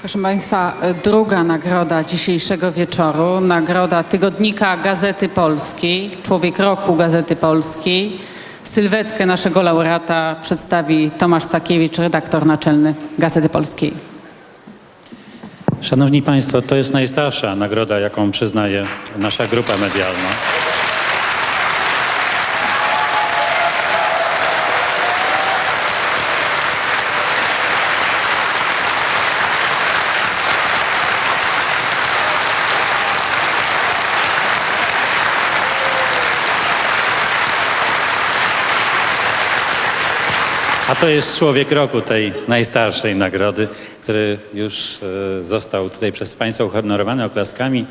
Proszę Państwa, druga nagroda dzisiejszego wieczoru, nagroda tygodnika Gazety Polskiej, Człowiek Roku Gazety Polskiej. Sylwetkę naszego laureata przedstawi Tomasz Cakiewicz, redaktor naczelny Gazety Polskiej. Szanowni Państwo, to jest najstarsza nagroda, jaką przyznaje nasza grupa medialna. To jest człowiek roku tej najstarszej nagrody, który już e, został tutaj przez Państwa uhonorowany oklaskami.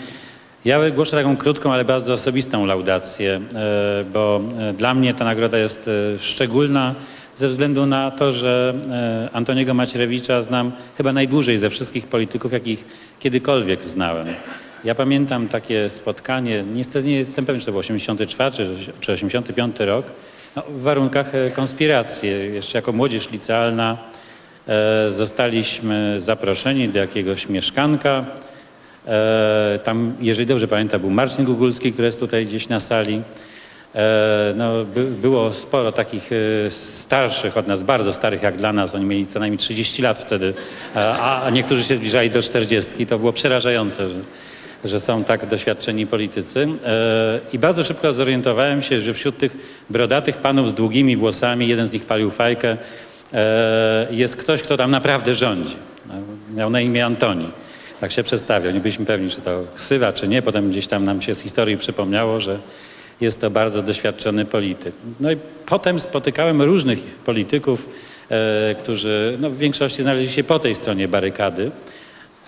Ja głoszę taką krótką, ale bardzo osobistą laudację, e, bo e, dla mnie ta nagroda jest szczególna ze względu na to, że Antoniego Macierewicza znam chyba najdłużej ze wszystkich polityków, jakich kiedykolwiek znałem. Ja pamiętam takie spotkanie, niestety nie jestem pewien, czy to był 84 czy- czy 85 rok, no, w warunkach e, konspiracji. Jeszcze jako młodzież licealna e, zostaliśmy zaproszeni do jakiegoś mieszkanka. E, tam, jeżeli dobrze pamiętam, był Marcin Gugulski, który jest tutaj gdzieś na sali. E, no, by, było sporo takich e, starszych od nas, bardzo starych jak dla nas. Oni mieli co najmniej 30 lat wtedy, a, a niektórzy się zbliżali do 40. To było przerażające, że, że są tak doświadczeni politycy. E, I bardzo szybko zorientowałem się, że wśród tych brodatych panów z długimi włosami, jeden z nich palił fajkę, e, jest ktoś, kto tam naprawdę rządzi. No, Miał na imię Antoni. Tak się przedstawiał. Nie byliśmy pewni, czy to ksywa, czy nie. Potem gdzieś tam nam się z historii przypomniało, że jest to bardzo doświadczony polityk. No i potem spotykałem różnych polityków, e, którzy no, w większości znaleźli się po tej stronie barykady.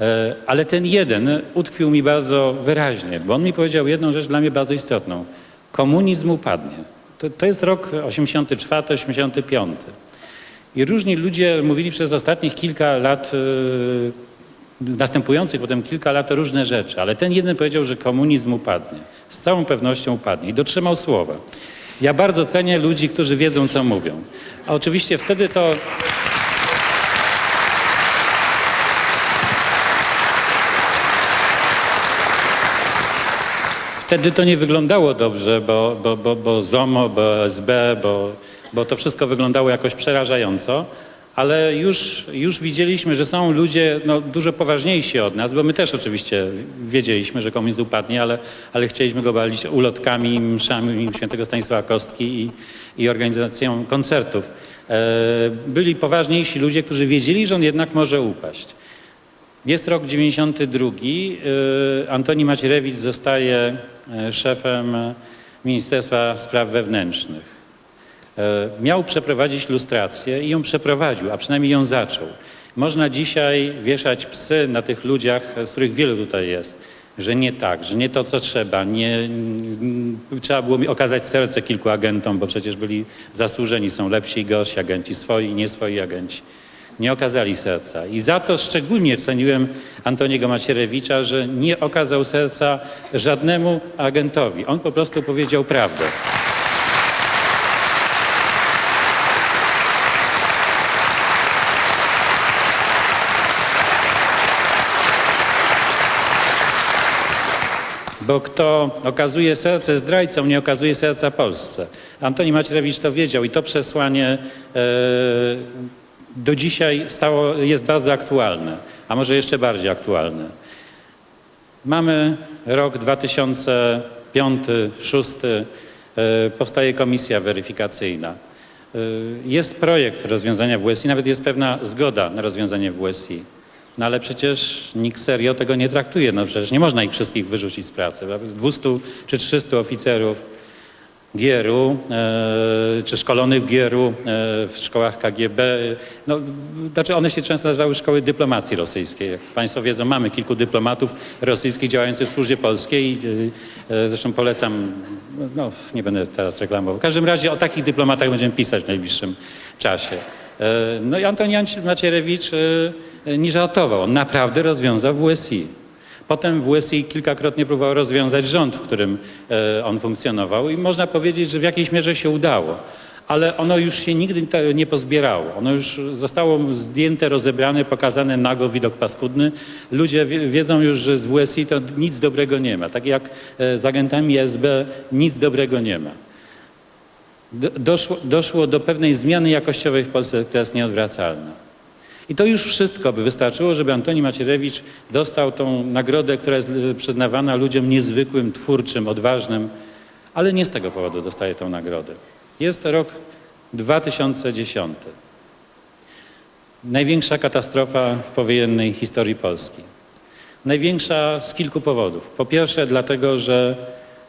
E, Ale ten jeden utkwił mi bardzo wyraźnie, bo on mi powiedział jedną rzecz dla mnie bardzo istotną. Komunizm upadnie. To, to jest rok 84-85. I różni ludzie mówili przez ostatnich kilka lat, e, następujących potem kilka lat różne rzeczy, ale ten jeden powiedział, że komunizm upadnie. Z całą pewnością upadnie i dotrzymał słowa. Ja bardzo cenię ludzi, którzy wiedzą, co mówią. A oczywiście wtedy to Wtedy to nie wyglądało dobrze, bo, bo, bo, bo ZOMO, bo SB, bo, bo to wszystko wyglądało jakoś przerażająco, ale już, już widzieliśmy, że są ludzie no, dużo poważniejsi od nas, bo my też oczywiście wiedzieliśmy, że komunizm upadnie, ale, ale chcieliśmy go balić ulotkami, mszami świętego Stanisława Kostki i, i organizacją koncertów. E, byli poważniejsi ludzie, którzy wiedzieli, że on jednak może upaść. Jest rok 92. y, Antoni Macierewicz zostaje y, szefem Ministerstwa Spraw Wewnętrznych. Y, Miał przeprowadzić lustrację i ją przeprowadził, a przynajmniej ją zaczął. Można dzisiaj wieszać psy na tych ludziach, z których wielu tutaj jest, że nie tak, że nie to, co trzeba. Nie, mm, trzeba było mi okazać serce kilku agentom, bo przecież byli zasłużeni, są lepsi i gorsi agenci, swoi i nie swoi agenci nie okazali serca. I za to szczególnie ceniłem Antoniego Macierewicza, że nie okazał serca żadnemu agentowi. On po prostu powiedział prawdę. Bo kto okazuje serce zdrajcom, nie okazuje serca Polsce. Antoni Macierewicz to wiedział i to przesłanie e, do dzisiaj stało, jest bardzo aktualne, a może jeszcze bardziej aktualne. Mamy rok 2005-2006, e, powstaje komisja weryfikacyjna. E, Jest projekt rozwiązania WSI, nawet jest pewna zgoda na rozwiązanie WSI. No ale przecież nikt serio tego nie traktuje. No przecież nie można ich wszystkich wyrzucić z pracy. 200 czy 300 oficerów Gieru, e, czy szkolonych Gieru e, w szkołach KGB. No, znaczy one się często nazywały szkoły dyplomacji rosyjskiej. Jak Państwo wiedzą, mamy kilku dyplomatów rosyjskich działających w służbie polskiej i e, zresztą polecam, no nie będę teraz reklamował. W każdym razie o takich dyplomatach będziemy pisać w najbliższym czasie. No i Antoni Macierewicz nie żartował. On naprawdę rozwiązał WSI. Potem WSI kilkakrotnie próbował rozwiązać rząd, w którym e, on funkcjonował i można powiedzieć, że w jakiejś mierze się udało. ale ono już się nigdy nie pozbierało. Ono już zostało zdjęte, rozebrane, pokazane nago, widok paskudny. Ludzie wie- wiedzą już, że z WSI to nic dobrego nie ma. Tak jak e, z agentami SB nic dobrego nie ma. Do- Doszło, doszło do pewnej zmiany jakościowej w Polsce, która jest nieodwracalna. I to już wszystko by wystarczyło, żeby Antoni Macierewicz dostał tą nagrodę, która jest e, przyznawana ludziom niezwykłym, twórczym, odważnym, ale nie z tego powodu dostaje tą nagrodę. Jest rok 2010. Największa katastrofa w powojennej historii Polski. Największa z kilku powodów. Po pierwsze, dlatego, że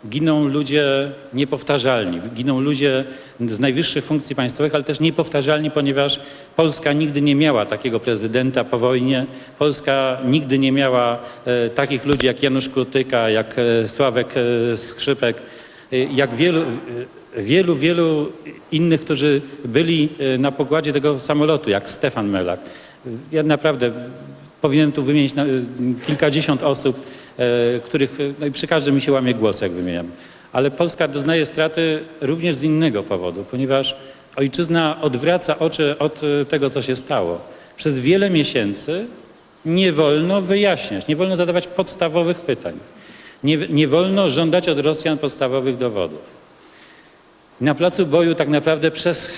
giną ludzie niepowtarzalni, giną ludzie z najwyższych funkcji państwowych, ale też niepowtarzalni, ponieważ Polska nigdy nie miała takiego prezydenta po wojnie. Polska nigdy nie miała e, takich ludzi jak Janusz Kurtyka, jak e, Sławek e, Skrzypek, e, jak wielu, e, wielu, wielu innych, którzy byli e, na pokładzie tego samolotu, jak Stefan Melak. Ja naprawdę Powinienem tu wymienić na- kilkadziesiąt osób, e, których no i przy każdym mi się łamie głos, jak wymieniam. Ale Polska doznaje straty również z innego powodu, ponieważ ojczyzna odwraca oczy od e, tego, co się stało. Przez wiele miesięcy nie wolno wyjaśniać, nie wolno zadawać podstawowych pytań. Nie, nie wolno żądać od Rosjan podstawowych dowodów. Na placu boju tak naprawdę przez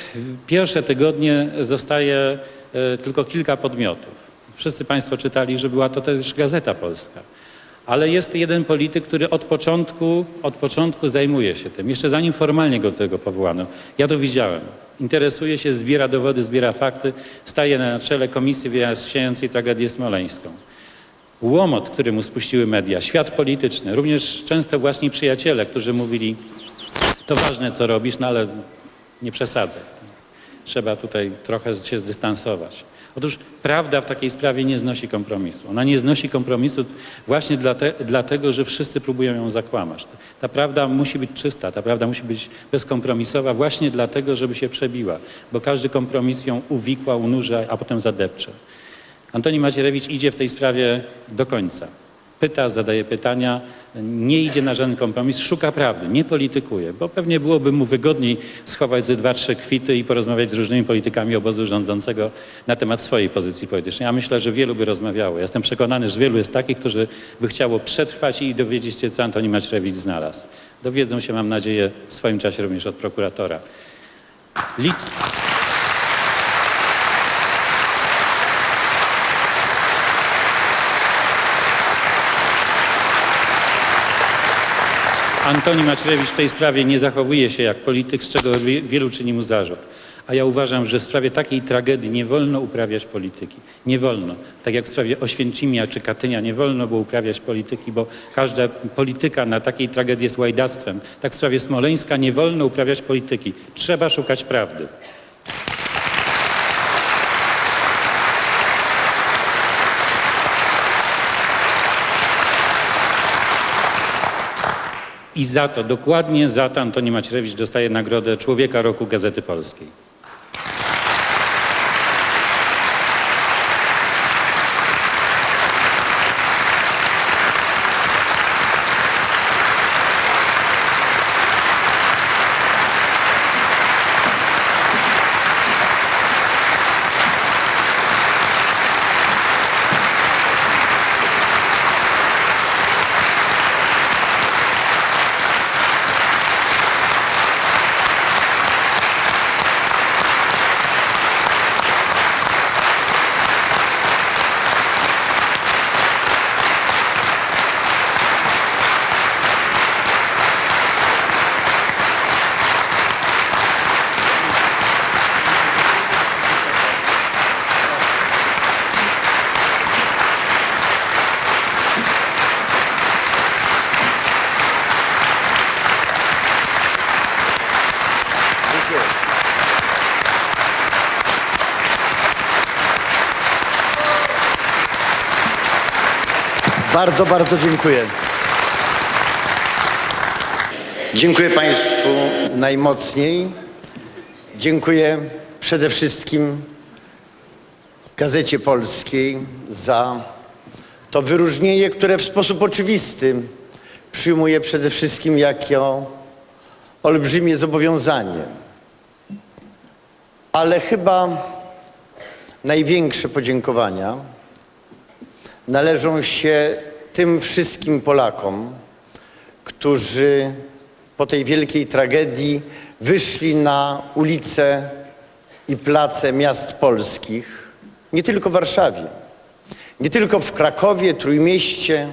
pierwsze tygodnie zostaje e, tylko kilka podmiotów. Wszyscy Państwo czytali, że była to też Gazeta Polska. Ale jest jeden polityk, który od początku, od początku zajmuje się tym, jeszcze zanim formalnie go do tego powołano. Ja to widziałem. Interesuje się, zbiera dowody, zbiera fakty, staje na czele komisji wyjaśniającej tragedię smoleńską. Łomot, który mu spuściły media, świat polityczny, również często właśnie przyjaciele, którzy mówili, to ważne, co robisz, no ale nie przesadzaj. Trzeba tutaj trochę się zdystansować. Otóż prawda w takiej sprawie nie znosi kompromisu. Ona nie znosi kompromisu właśnie dlate, dlatego, że wszyscy próbują ją zakłamać. Ta prawda musi być czysta, ta prawda musi być bezkompromisowa właśnie dlatego, żeby się przebiła, bo każdy kompromis ją uwikła, unurza, a potem zadepcze. Antoni Macierewicz idzie w tej sprawie do końca. Pyta, zadaje pytania, nie idzie na żaden kompromis, szuka prawdy, nie politykuje, bo pewnie byłoby mu wygodniej schować ze dwa, trzy kwity i porozmawiać z różnymi politykami obozu rządzącego na temat swojej pozycji politycznej. Ja myślę, że wielu by rozmawiało. Jestem przekonany, że wielu jest takich, którzy by chciało przetrwać i dowiedzieć się, co Antoni Macierewicz znalazł. Dowiedzą się, mam nadzieję, w swoim czasie również od prokuratora. Lit... Antoni Macierewicz w tej sprawie nie zachowuje się jak polityk, z czego wie- wielu czyni mu zarzut. A ja uważam, że w sprawie takiej tragedii nie wolno uprawiać polityki. Nie wolno. Tak jak w sprawie Oświęcimia czy Katynia nie wolno było uprawiać polityki, bo każda polityka na takiej tragedii jest łajdactwem. Tak w sprawie Smoleńska nie wolno uprawiać polityki. Trzeba szukać prawdy. I za to, dokładnie za to Antoni Macierewicz dostaje nagrodę Człowieka Roku Gazety Polskiej. Bardzo, bardzo dziękuję. Dziękuję Państwu najmocniej. Dziękuję przede wszystkim Gazecie Polskiej za to wyróżnienie, które w sposób oczywisty przyjmuję przede wszystkim jako olbrzymie zobowiązanie. Ale chyba największe podziękowania należą się tym wszystkim Polakom, którzy po tej wielkiej tragedii wyszli na ulice i place miast polskich, nie tylko w Warszawie, nie tylko w Krakowie, Trójmieście,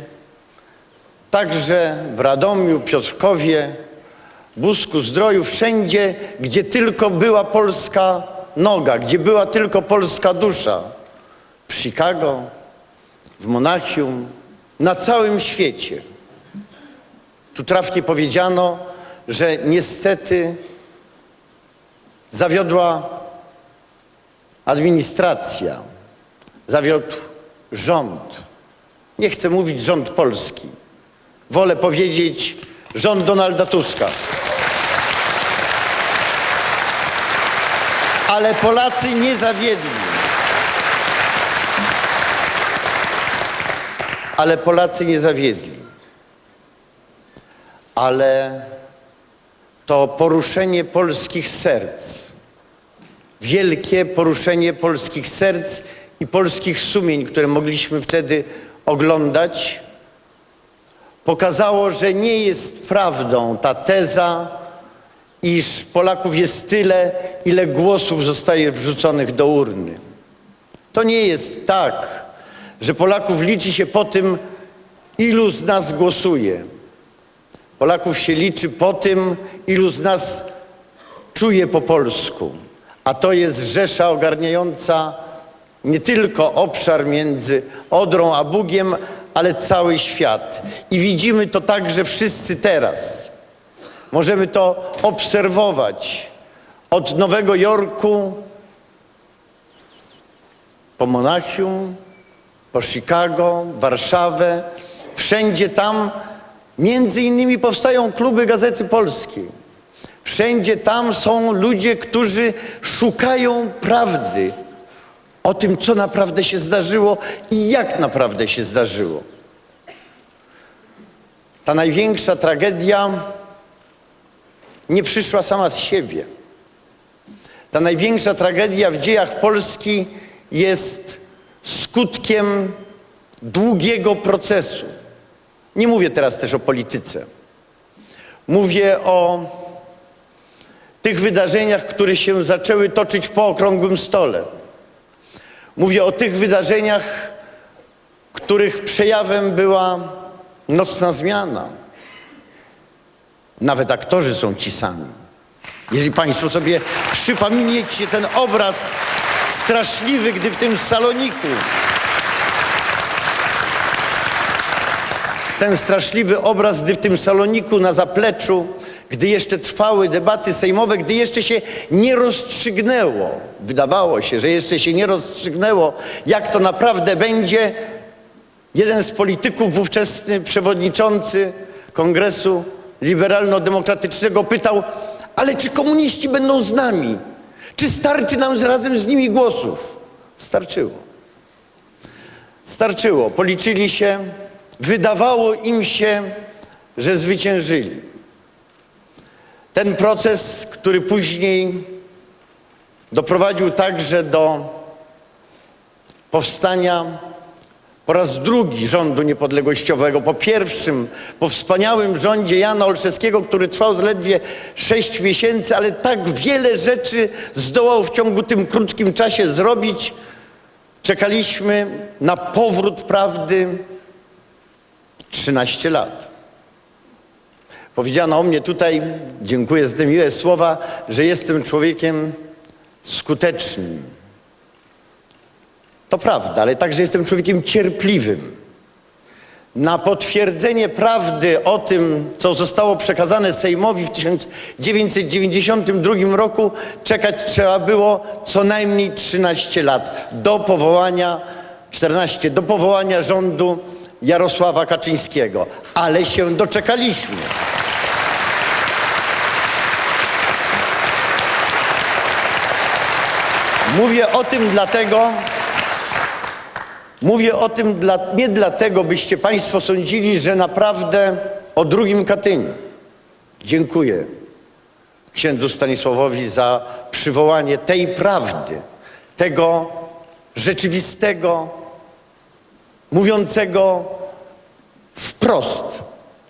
także w Radomiu, Piotrkowie, Busku, Zdroju, wszędzie, gdzie tylko była polska noga, gdzie była tylko polska dusza. W Chicago, w Monachium, na całym świecie. Tu trafnie powiedziano, że niestety zawiodła administracja, zawiódł rząd. Nie chcę mówić rząd polski. Wolę powiedzieć rząd Donalda Tuska. Ale Polacy nie zawiedli. Ale Polacy nie zawiedli. Ale to poruszenie polskich serc, wielkie poruszenie polskich serc i polskich sumień, które mogliśmy wtedy oglądać, pokazało, że nie jest prawdą ta teza, iż Polaków jest tyle, ile głosów zostaje wrzuconych do urny. To nie jest tak, że Polaków liczy się po tym, ilu z nas głosuje. Polaków się liczy po tym, ilu z nas czuje po polsku. A to jest Rzesza ogarniająca nie tylko obszar między Odrą a Bugiem, ale cały świat. I widzimy to także wszyscy teraz. Możemy to obserwować od Nowego Jorku po Monachium, po Chicago, Warszawę. Wszędzie tam między innymi powstają kluby Gazety Polskiej. Wszędzie tam są ludzie, którzy szukają prawdy o tym, co naprawdę się zdarzyło i jak naprawdę się zdarzyło. Ta największa tragedia nie przyszła sama z siebie. Ta największa tragedia w dziejach Polski jest skutkiem długiego procesu. Nie mówię teraz też o polityce. Mówię o tych wydarzeniach, które się zaczęły toczyć po okrągłym stole. Mówię o tych wydarzeniach, których przejawem była nocna zmiana. Nawet aktorzy są ci sami. Jeżeli Państwo sobie przypomniecie ten obraz straszliwy, gdy w tym saloniku. Ten straszliwy obraz, gdy w tym saloniku na zapleczu, gdy jeszcze trwały debaty sejmowe, gdy jeszcze się nie rozstrzygnęło, wydawało się, że jeszcze się nie rozstrzygnęło, jak to naprawdę będzie, jeden z polityków, ówczesny przewodniczący Kongresu Liberalno-Demokratycznego pytał, ale czy komuniści będą z nami? Czy starczy nam razem z nimi głosów? Starczyło. Starczyło. Policzyli się, wydawało im się, że zwyciężyli. Ten proces, który później doprowadził także do powstania po raz drugi rządu niepodległościowego. Po pierwszym, po wspaniałym rządzie Jana Olszewskiego, który trwał zaledwie sześć miesięcy, ale tak wiele rzeczy zdołał w ciągu tym krótkim czasie zrobić. Czekaliśmy na powrót prawdy 13 lat. Powiedziano o mnie tutaj, dziękuję za te miłe słowa, że jestem człowiekiem skutecznym. To prawda, ale także jestem człowiekiem cierpliwym. Na potwierdzenie prawdy o tym, co zostało przekazane Sejmowi w 1992 roku, czekać trzeba było co najmniej 13 lat do powołania, 14, do powołania rządu Jarosława Kaczyńskiego. Ale się doczekaliśmy. Mówię o tym dlatego, mówię o tym dla, nie dlatego, byście Państwo sądzili, że naprawdę o drugim Katyniu. Dziękuję. księdzu Stanisławowi za przywołanie tej prawdy, tego rzeczywistego, mówiącego wprost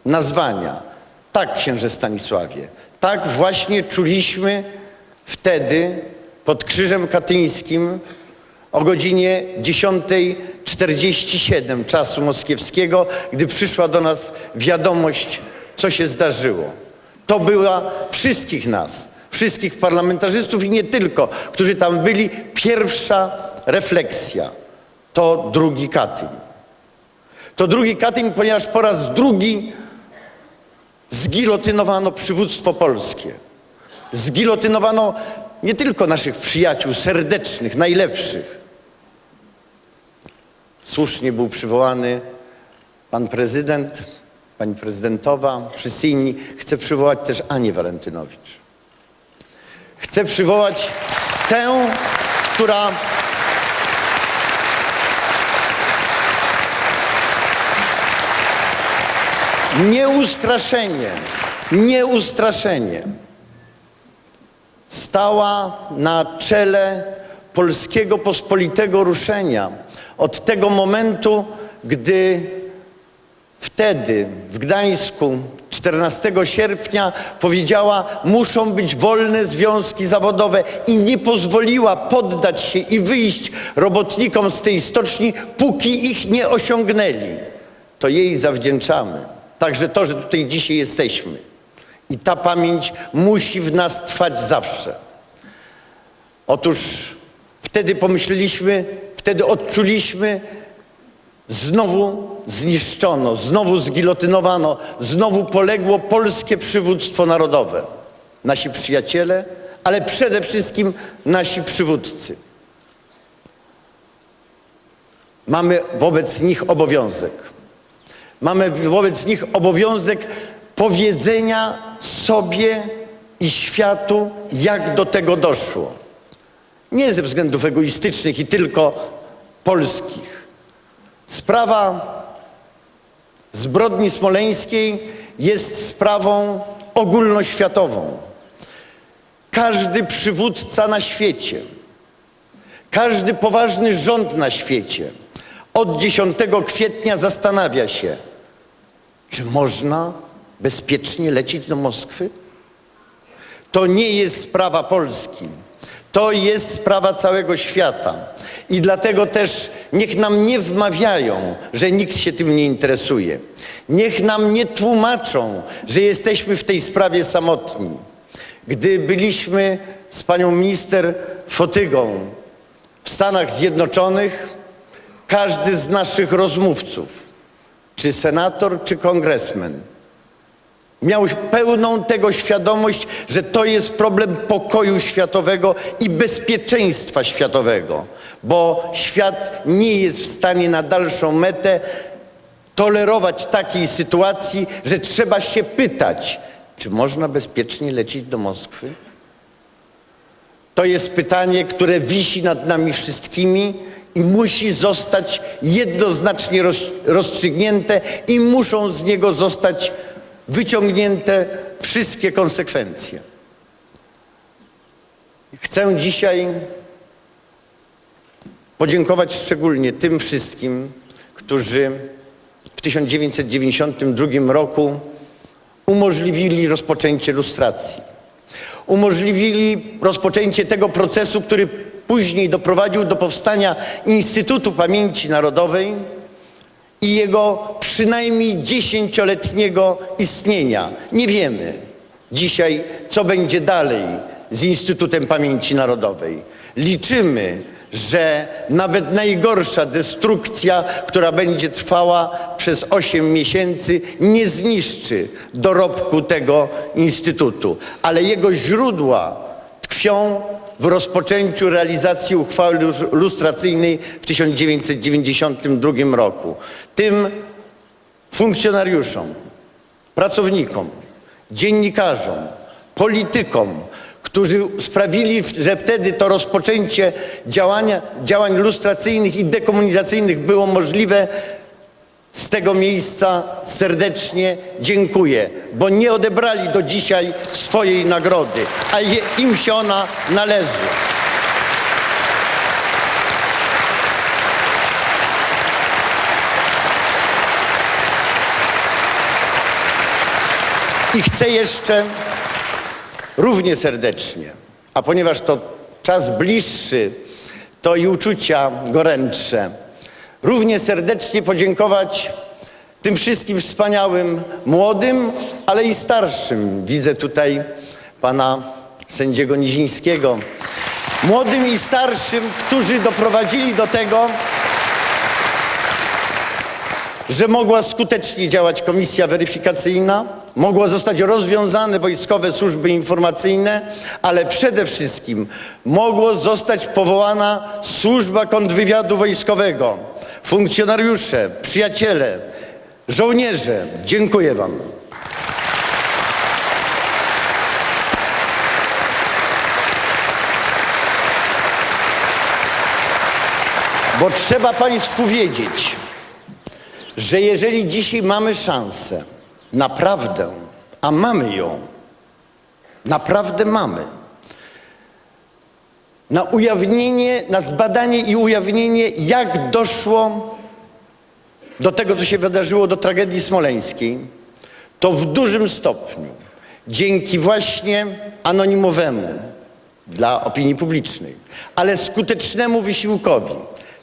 nazwania. Tak, księże Stanisławie, tak właśnie czuliśmy wtedy pod Krzyżem Katyńskim o godzinie 10.47 czasu moskiewskiego, gdy przyszła do nas wiadomość, co się zdarzyło. To była wszystkich nas, wszystkich parlamentarzystów i nie tylko, którzy tam byli, pierwsza refleksja. To drugi Katyń. To drugi Katyń, ponieważ po raz drugi zgilotynowano przywództwo polskie. Zgilotynowano nie tylko naszych przyjaciół serdecznych, najlepszych. Słusznie był przywołany pan prezydent, pani prezydentowa, wszyscy inni. Chcę przywołać też Anię Walentynowicz. Chcę przywołać tę, która nieustraszenie, nieustraszenie stała na czele polskiego pospolitego ruszenia od tego momentu, gdy wtedy w Gdańsku 14 sierpnia powiedziała, muszą być wolne związki zawodowe i nie pozwoliła poddać się i wyjść robotnikom z tej stoczni, póki ich nie osiągnęli. To jej zawdzięczamy. Także to, że tutaj dzisiaj jesteśmy. I ta pamięć musi w nas trwać zawsze. Otóż wtedy pomyśleliśmy, wtedy odczuliśmy, znowu zniszczono, znowu zgilotynowano, znowu poległo polskie przywództwo narodowe. Nasi przyjaciele, ale przede wszystkim nasi przywódcy. Mamy wobec nich obowiązek. Mamy wobec nich obowiązek powiedzenia sobie i światu, jak do tego doszło. Nie ze względów egoistycznych i tylko polskich. Sprawa zbrodni smoleńskiej jest sprawą ogólnoświatową. Każdy przywódca na świecie, każdy poważny rząd na świecie od 10 kwietnia zastanawia się, czy można bezpiecznie lecieć do Moskwy? To nie jest sprawa Polski. To jest sprawa całego świata. I dlatego też niech nam nie wmawiają, że nikt się tym nie interesuje. Niech nam nie tłumaczą, że jesteśmy w tej sprawie samotni. Gdy byliśmy z panią minister Fotygą w Stanach Zjednoczonych, każdy z naszych rozmówców, czy senator, czy kongresmen, miał pełną tego świadomość, że to jest problem pokoju światowego i bezpieczeństwa światowego, bo świat nie jest w stanie na dalszą metę tolerować takiej sytuacji, że trzeba się pytać, czy można bezpiecznie lecieć do Moskwy? To jest pytanie, które wisi nad nami wszystkimi i musi zostać jednoznacznie roz, rozstrzygnięte i muszą z niego zostać wyciągnięte wszystkie konsekwencje. Chcę dzisiaj podziękować szczególnie tym wszystkim, którzy w 1992 roku umożliwili rozpoczęcie lustracji. Umożliwili rozpoczęcie tego procesu, który później doprowadził do powstania Instytutu Pamięci Narodowej i jego przynajmniej dziesięcioletniego istnienia. Nie wiemy dzisiaj, co będzie dalej z Instytutem Pamięci Narodowej. Liczymy, że nawet najgorsza destrukcja, która będzie trwała przez 8 miesięcy, nie zniszczy dorobku tego instytutu, ale jego źródła tkwią w rozpoczęciu realizacji uchwały lustracyjnej w 1992 roku. Tym funkcjonariuszom, pracownikom, dziennikarzom, politykom, którzy sprawili, że wtedy to rozpoczęcie działania, działań lustracyjnych i dekomunizacyjnych było możliwe, z tego miejsca serdecznie dziękuję, bo nie odebrali do dzisiaj swojej nagrody, a je- im się ona należy. I chcę jeszcze równie serdecznie, a ponieważ to czas bliższy, to i uczucia gorętsze, równie serdecznie podziękować tym wszystkim wspaniałym młodym, ale i starszym. Widzę tutaj pana sędziego Nizińskiego. Młodym i starszym, którzy doprowadzili do tego, że mogła skutecznie działać komisja weryfikacyjna, mogło zostać rozwiązane wojskowe służby informacyjne, ale przede wszystkim mogło zostać powołana służba kontrwywiadu wojskowego. Funkcjonariusze, przyjaciele, żołnierze, dziękuję wam. Bo trzeba państwu wiedzieć, że jeżeli dzisiaj mamy szansę, naprawdę, a mamy ją, naprawdę mamy, na ujawnienie, na zbadanie i ujawnienie, jak doszło do tego, co się wydarzyło, do tragedii smoleńskiej, to w dużym stopniu dzięki właśnie anonimowemu dla opinii publicznej, ale skutecznemu wysiłkowi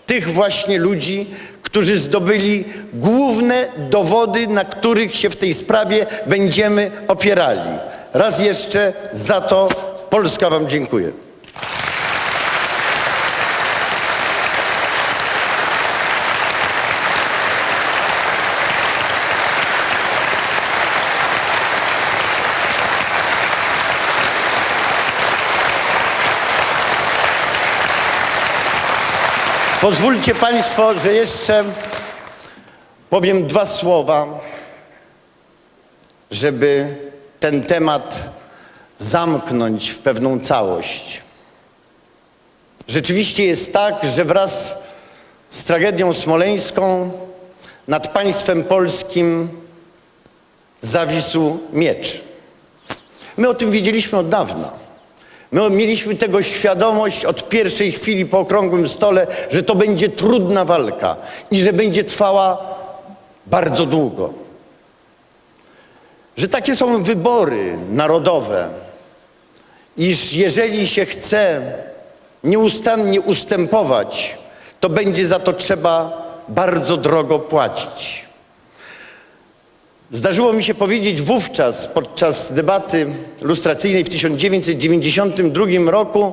tych właśnie ludzi, którzy zdobyli główne dowody, na których się w tej sprawie będziemy opierali. Raz jeszcze za to Polska Wam dziękuję. Pozwólcie Państwo, że jeszcze powiem dwa słowa, żeby ten temat zamknąć w pewną całość. Rzeczywiście jest tak, że wraz z tragedią smoleńską nad państwem polskim zawisł miecz. My o tym wiedzieliśmy od dawna. My mieliśmy tego świadomość od pierwszej chwili po okrągłym stole, że to będzie trudna walka i że będzie trwała bardzo długo. Że takie są wybory narodowe, iż jeżeli się chce nieustannie ustępować, to będzie za to trzeba bardzo drogo płacić. Zdarzyło mi się powiedzieć wówczas, podczas debaty lustracyjnej w 1992 roku,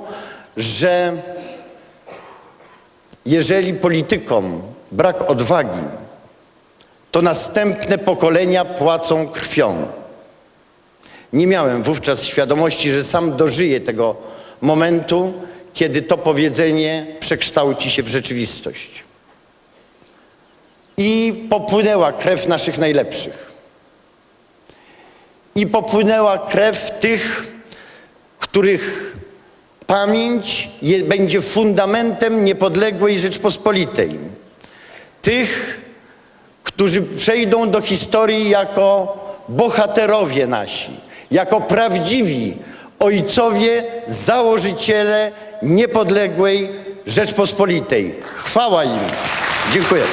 że jeżeli politykom brak odwagi, to następne pokolenia płacą krwią. Nie miałem wówczas świadomości, że sam dożyję tego momentu, kiedy to powiedzenie przekształci się w rzeczywistość. I popłynęła krew naszych najlepszych. I popłynęła krew tych, których pamięć je, będzie fundamentem niepodległej Rzeczpospolitej. Tych, którzy przejdą do historii jako bohaterowie nasi, jako prawdziwi ojcowie, założyciele niepodległej Rzeczpospolitej. Chwała im. Dziękuję.